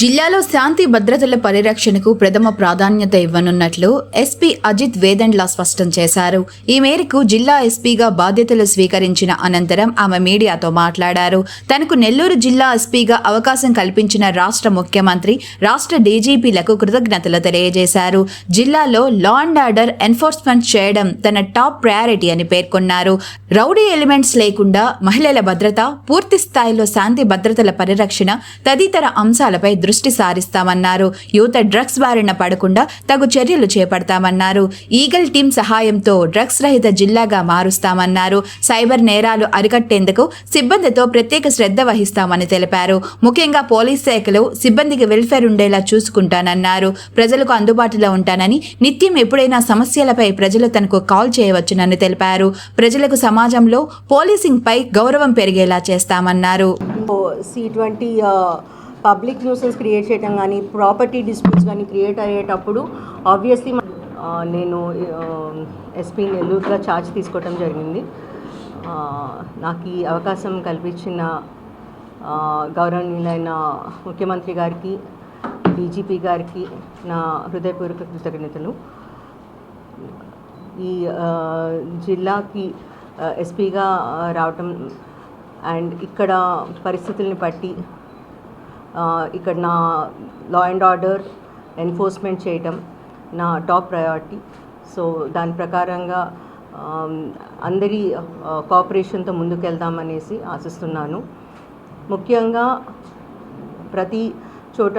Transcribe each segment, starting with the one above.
జిల్లాలో శాంతి భద్రతల పరిరక్షణకు ప్రథమ ప్రాధాన్యత ఇవ్వనున్నట్లు ఎస్పీ అజిత్ వేదండ్లా స్పష్టం చేశారు. ఈ మేరకు జిల్లా ఎస్పీగా బాధ్యతలు స్వీకరించిన అనంతరం ఆమె మీడియాతో మాట్లాడారు. తనకు నెల్లూరు జిల్లా ఎస్పీగా అవకాశం కల్పించిన రాష్ట్ర ముఖ్యమంత్రి రాష్ట్ర డీజీపీలకు కృతజ్ఞతలు తెలియజేశారు. జిల్లాలో లా అండ్ ఆర్డర్ ఎన్ఫోర్స్మెంట్ చేయడం తన టాప్ ప్రయారిటీ అని పేర్కొన్నారు. రౌడీ ఎలిమెంట్స్ లేకుండా మహిళల భద్రత పూర్తి స్థాయిలో శాంతి భద్రతల పరిరక్షణ తదితర అంశాలపై దృష్టి సారిస్తామన్నారు. యువత డ్రగ్స్ బారిన పడకుండా తగు చర్యలు చేపడతామన్నారు. ఈగల్ టీం సహాయంతో డ్రగ్స్ రహిత జిల్లాగా మారుస్తామన్నారు. సైబర్ నేరాలు అరికట్టేందుకు సిబ్బందితో ప్రత్యేక శ్రద్ధ వహిస్తామని తెలిపారు. ముఖ్యంగా పోలీస్ శాఖలో సిబ్బందికి వెల్ఫేర్ ఉండేలా చూసుకుంటానన్నారు. ప్రజలకు అందుబాటులో ఉంటానని నిత్యం ఎప్పుడైనా సమస్యలపై ప్రజలు తనకు కాల్ చేయవచ్చునని తెలిపారు. ప్రజలకు సమాజంలో పోలీసింగ్ పై గౌరవం పెరిగేలా చేస్తామన్నారు. C twenty public nuisance create చేయడం కానీ ప్రాపర్టీ డిస్ప్యూట్స్ కానీ క్రియేట్ అయ్యేటప్పుడు ఆబ్వియస్లీ నేను ఎస్పీ నెల్లూరుగా ఛార్జ్ తీసుకోవటం జరిగింది. నాకు ఈ అవకాశం కల్పించిన గౌరవనీయులైన ముఖ్యమంత్రి గారికి డీజీపీ గారికి నా హృదయపూర్వక కృతజ్ఞతలు. ఈ జిల్లాకి ఎస్పీగా రావటం అండ్ ఇక్కడ పరిస్థితుల్ని బట్టి ఇక్కడ నా లా అండ్ ఆర్డర్ ఎన్ఫోర్స్మెంట్ చేయటం నా టాప్ ప్రయారిటీ సో దాని ప్రకారంగా అందరి కోఆపరేషన్తో ముందుకెళ్దామనేసి ఆశిస్తున్నాను. ముఖ్యంగా ప్రతి చోట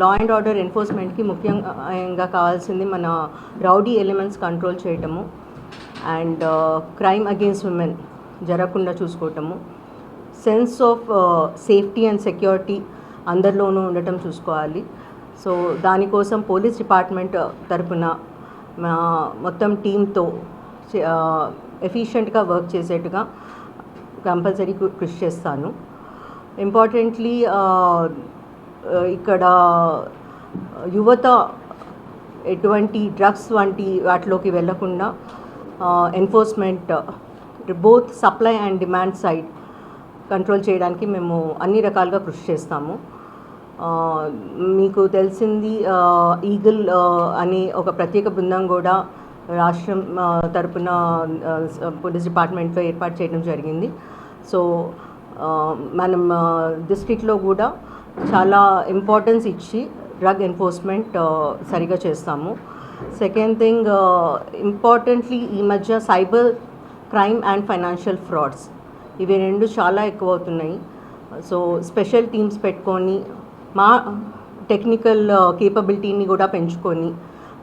లా అండ్ ఆర్డర్ ఎన్ఫోర్స్మెంట్కి ముఖ్యంగా కావాల్సింది మన రౌడీ ఎలిమెంట్స్ కంట్రోల్ చేయటము. అండ్ క్రైమ్ అగేన్స్ట్ ఉమెన్ జరగకుండా చూసుకోవటము. Sense of safety and security అందరిలోనూ ఉండటం చూసుకోవాలి. సో దానికోసం పోలీస్ డిపార్ట్మెంట్ తరపున మా మొత్తం టీంతో ఎఫిషియెంట్గా వర్క్ చేసేట్టుగా కంపల్సరీ కృషి చేస్తాను. ఇంపార్టెంట్లీ ఇక్కడ యువత ఎటువంటి డ్రగ్స్ వంటి వాటిలోకి వెళ్ళకుండా enforcement both supply and demand side control చేయడానికి మేము అన్ని రకాలుగా కృషి చేస్తాము. మీకు తెలిసింది ఈగిల్ అనే ఒక ప్రత్యేక బృందం కూడా రాష్ట్రం తరపున పోలీస్ డిపార్ట్మెంట్లో ఏర్పాటు చేయడం జరిగింది. సో మనం డిస్ట్రిక్ట్లో కూడా చాలా ఇంపార్టెన్స్ ఇచ్చి డ్రగ్ ఎన్ఫోర్స్మెంట్ సరిగా చేస్తాము. సెకండ్ థింగ్ ఇంపార్టెంట్లీ ఈ మధ్య cyber crime and financial frauds ఇవి రెండు చాలా ఎక్కువ అవుతున్నాయి సో స్పెషల్ టీమ్స్ పెట్టుకొని మా టెక్నికల్ కేపబిలిటీని కూడా పెంచుకొని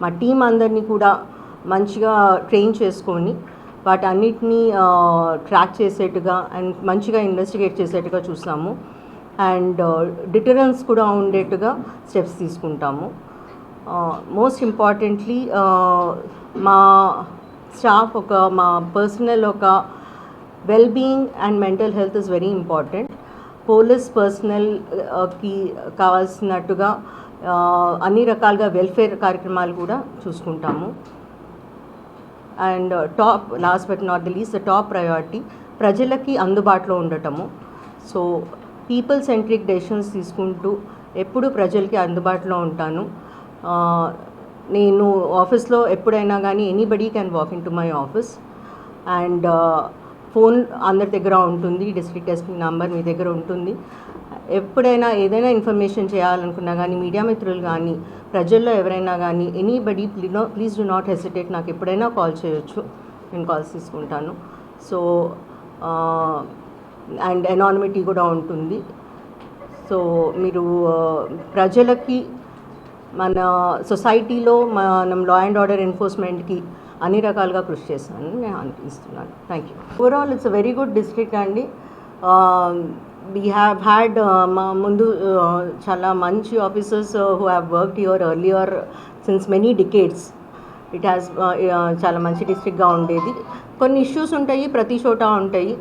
మా టీం అందరినీ కూడా మంచిగా ట్రైన్ చేసుకొని వాటన్నిటినీ ట్రాక్ చేసేట్టుగా అండ్ మంచిగా ఇన్వెస్టిగేట్ చేసేట్టుగా చూస్తాము అండ్ డిటరెన్స్ కూడా ఉండేట్టుగా స్టెప్స్ తీసుకుంటాము. మోస్ట్ ఇంపార్టెంట్లీ మా స్టాఫ్ ఒక మా పర్సనల్ ఒక well being and mental health is very important police పర్సనల్కి కావాల్సినట్టుగా uh, అన్ని రకాలుగా వెల్ఫేర్ కార్యక్రమాలు కూడా చూసుకుంటాము. And top last but not the least the top priority ప్రజలకి అందుబాటులో ఉండటము. సో పీపుల్ సెంట్రిక్ డెసిషన్స్ తీసుకుంటూ ఎప్పుడు ప్రజలకి అందుబాటులో ఉంటాను. Uh, నేను ఆఫీస్లో ఎప్పుడైనా కానీ anybody can walk in to my office and phone అందరి దగ్గర ఉంటుంది డిస్ట్రిక్ట్ ఎస్పీ నంబర్ మీ దగ్గర ఉంటుంది. ఎప్పుడైనా ఏదైనా ఇన్ఫర్మేషన్ చేయాలనుకున్నా కానీ మీడియా మిత్రులు కానీ ప్రజల్లో ఎవరైనా కానీ anybody please do not hesitate నాకు ఎప్పుడైనా కాల్ చేయొచ్చు. నేను కాల్స్ తీసుకుంటాను. సో అండ్ ఎనానిమిటీ కూడా ఉంటుంది. సో మీరు ప్రజలకి మన సొసైటీలో మనం లా అండ్ ఆర్డర్ ఎన్ఫోర్స్మెంట్కి అన్ని రకాలుగా కృషి చేస్తానని నేను అనిపిస్తున్నాను thank you overall it's very good district అండి. వీ హ్యావ్ హ్యాడ్ మా ముందు uh, చాలా మంచి officers who have worked your earlier since many decades it has చాలా మంచి డిస్ట్రిక్ట్గా ఉండేది. కొన్ని ఇష్యూస్ ఉంటాయి ప్రతి చోట ఉంటాయి.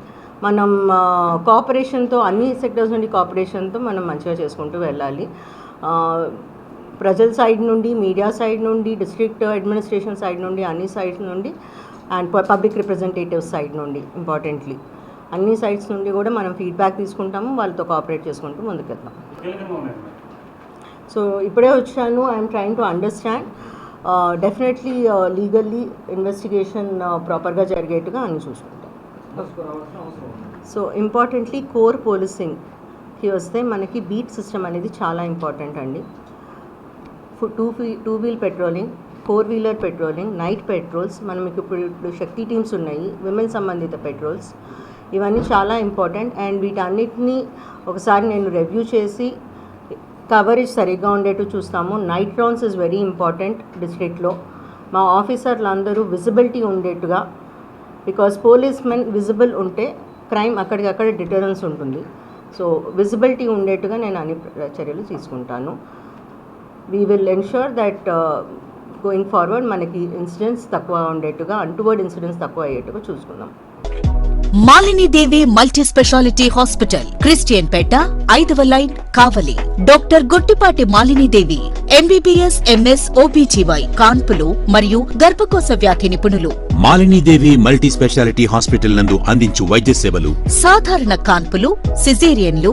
మనం uh, కోఆపరేషన్తో అన్ని సెక్టర్స్ నుండి కోఆపరేషన్తో మనం మంచిగా చేసుకుంటూ వెళ్ళాలి. Uh, ప్రజల సైడ్ నుండి మీడియా సైడ్ నుండి డిస్ట్రిక్ట్ అడ్మినిస్ట్రేషన్ సైడ్ నుండి అన్ని సైడ్స్ నుండి అండ్ పబ్లిక్ రిప్రజెంటేటివ్ సైడ్ నుండి ఇంపార్టెంట్లీ. అన్ని సైడ్స్ నుండి కూడా మనం ఫీడ్బ్యాక్ తీసుకుంటాము వాళ్ళతో కోఆపరేట్ చేసుకుంటూ ముందుకెళ్తాం. సో ఇప్పుడే వచ్చాను I'm trying to understand. Definitely legally investigation ప్రాపర్గా జరిగేట్టుగా అన్ని చూసుకుంటాం. సో ఇంపార్టెంట్లీ కోర్ పోలీసింగ్కి వస్తే మనకి బీట్ సిస్టమ్ అనేది చాలా ఇంపార్టెంట్ అండి. Two two wheel patrolling four wheeler patrolling night patrols మనం ఇప్పుడు ఇప్పుడు శక్తి టీమ్స్ ఉన్నాయి విమెన్ సంబంధిత పెట్రోల్స్. ఇవన్నీ చాలా ఇంపార్టెంట్ అండ్ వీటన్నిటినీ ఒకసారి నేను రివ్యూ చేసి కవరేజ్ సరిగ్గా ఉండేట్టు చూస్తాము. Night rounds is very important డిస్ట్రిక్ట్లో. మా ఆఫీసర్లు అందరూ విజిబిలిటీ ఉండేట్టుగా బికాస్ పోలీస్ మెన్ విజిబుల్ ఉంటే క్రైమ్ అక్కడికక్కడ డిటరెన్స్ ఉంటుంది. సో విజిబిలిటీ ఉండేట్టుగా నేను అన్ని ప్ర- చర్యలు తీసుకుంటాను. We will ensure that going forward మనకి ఇన్సిడెంట్స్ తక్కువ ఉండేట్టుగా అంటువర్డ్ ఇన్సిడెంట్స్ తక్కువ అయ్యేట్టుగా చూసుకుందాం. Malinidevi multi speciality hospital Christian పేట ఐదవ line Kavali. Doctor Guttipati Malinidevi MBBS MS OBGY కాన్పులు మరియు గర్భకోశ వ్యాధి నిపుణులు. మాలినీదేవి మల్టీ స్పెషాలిటీ హాస్పిటల్ నందు అందించు వైద్య సేవలు. సాధారణ కాన్పులు సిజేరియన్లు